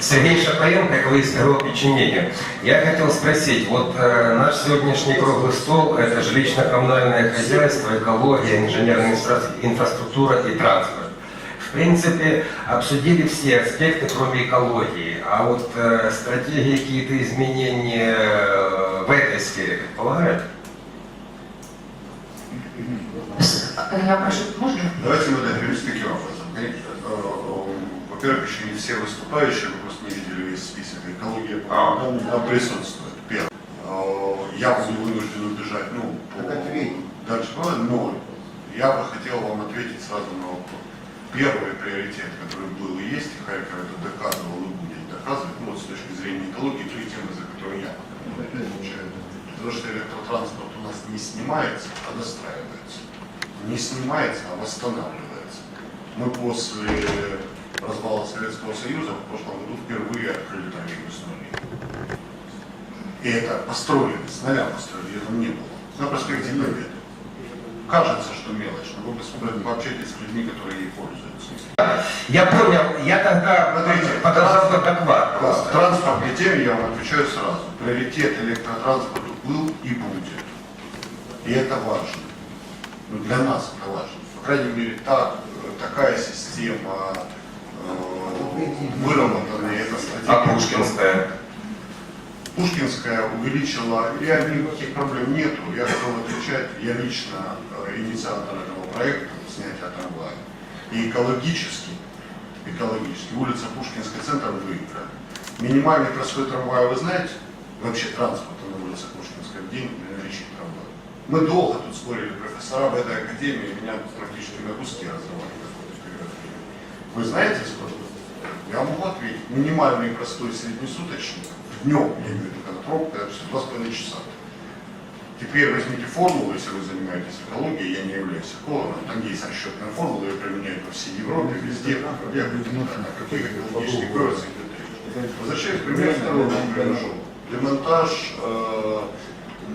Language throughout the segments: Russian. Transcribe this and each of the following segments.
Сергей Шапаенко, экологист первого подчинения. Я хотел спросить, вот э, наш сегодняшний круглый стол – это жилищно-коммунальное хозяйство, экология, инженерная инфра- инфраструктура и транспорт. В принципе, обсудили все аспекты, кроме экологии. А вот э, стратегии, какие-то изменения э, в этой сфере предполагают? Я прошу, можно? Давайте мы договоримся таким образом. Э, э, Во-первых, еще не все выступающие, видели весь список. Экология А. там присутствует. Первое. Э, Я буду вынужден убежать, ну, по дальше, ну, но я бы хотел вам ответить сразу на вопрос. Первый приоритет, который был и есть, и Харьков это доказывал и будет доказывать, ну, вот с точки зрения экологии, той темы, за которую я отвечаю. Потому что электротранспорт у нас не снимается, а достраивается. Не снимается, а восстанавливается. Мы после развала Советского Союза в прошлом году впервые открыли троллейбусную линию. И это построили, с нуля построили, этого не было. На проспекте Победы. Кажется, что мелочь, но вы пообщайтесь с людьми, которые ей пользуются. Я понял, я тогда Смотрите, бы доклад. Просто. транспортной теме я вам отвечаю сразу. Приоритет электротранспорта был и будет. И это важно. Ну, для нас это важно. По крайней мере, так, э, такая система э, выработанная, эта А. Пушкинская? Пушкинская увеличила, я никаких проблем нету, я готов отвечать, я лично э, инициатор этого проекта снятия трамвая. И экологически, экологически, улица Пушкинская, центр выиграет. Минимальный простой трамвая, вы знаете, вообще транспорта на улице Пушкинской в день наличие трамвая. Мы долго тут спорили, профессора в этой академии меня практически на куски разрывали. какой-то период времени. Вы знаете сколько? Я могу ответить. Минимальный простой среднесуточный, днем, я имею в виду, когда пробка, это все, два с половиной часа. Теперь возьмите формулу, если вы занимаетесь экологией, я не являюсь экологом, там есть расчетная формула, ее применяют по всей Европе, везде, я говорю, на каких экологических выводах идет речь. Возвращаясь к примеру второго, привожу. Демонтаж э,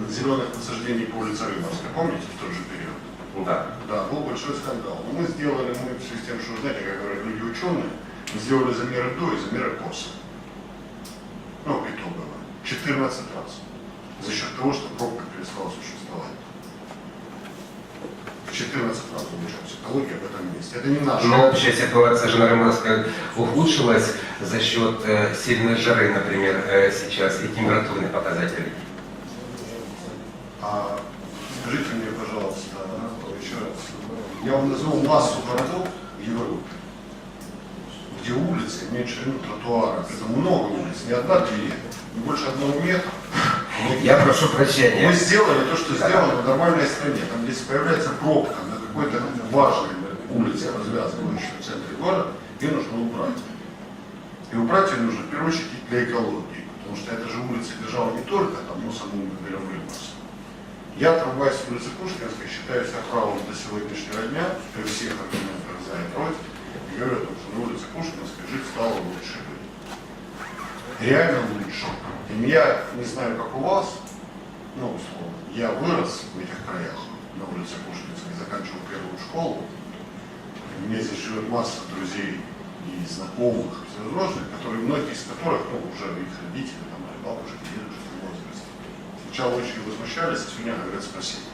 зеленых насаждений по улице Рыбовской, помните, в тот же период? Да. Да, был большой скандал. Но мы сделали, мы в связи с тем, что, знаете, как говорят люди ученые, сделали замеры до и замеры после. Ну, итогово. 14 раз. За счет того, что пробка перестала существовать. В 14 раз улучшилась экология в этом месте. Это не наша. Но общая ситуация же на Рымовской ухудшилась за счет э, сильной жары, например, э, сейчас и температурных показателей. А скажите мне, пожалуйста, еще раз, я вам назову массу городов где улицы имеют ширину тротуара, это много улиц, не одна, две, не больше одного метра. Я прошу прощения. Мы сделали то, что сделано в нормальной стране. Там, если появляется пробка на какой-то важной улице, развязывающей в центре города, ее нужно убрать. И убрать ее нужно в первую очередь для экологии, потому что эта же улица лежала не только там, но мы берем Рыбовск. Я трамвай с улицы Пушкинской считаю себя правым до сегодняшнего дня, при всех аргументах за и против, и говорю о том, что на улице Пушкинской жить стало лучше. Реально лучше. И я не знаю, как у вас, ну, условно, я вырос в этих краях, на улице Пушкинской, заканчивал первую школу. У меня здесь живет масса друзей и знакомых, и всевозможных, которые, многие из которых, ну, уже их родители, там, мои бабушки, дедушки в. Сначала очень возмущались, а сегодня говорят спасибо.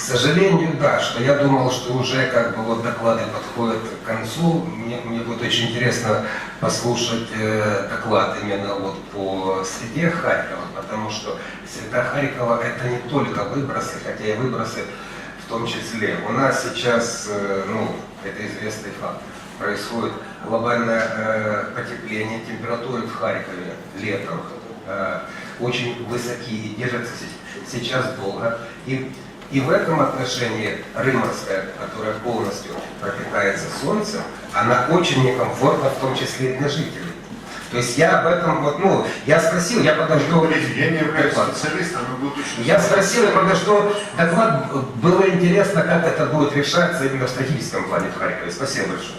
К сожалению, да, что я думал, что уже как бы вот доклады подходят к концу. Мне, мне будет очень интересно послушать э, доклад именно вот по среде Харькова, потому что среда Харькова это не только выбросы, хотя и выбросы в том числе. У нас сейчас, э, ну, это известный факт, происходит глобальное э, потепление температуры в Харькове летом э, очень высокие держатся се- сейчас долго. И, и в этом отношении Рымовская, которая полностью пропитается солнцем, она очень некомфортна, в том числе и для жителей. То есть я об этом, вот, ну, я спросил, я подожду. Я не являюсь специалистом, но буду точно Я спросил, и подожду доклад. Было интересно, как это будет решаться именно в стратегическом плане в Харькове. Спасибо большое.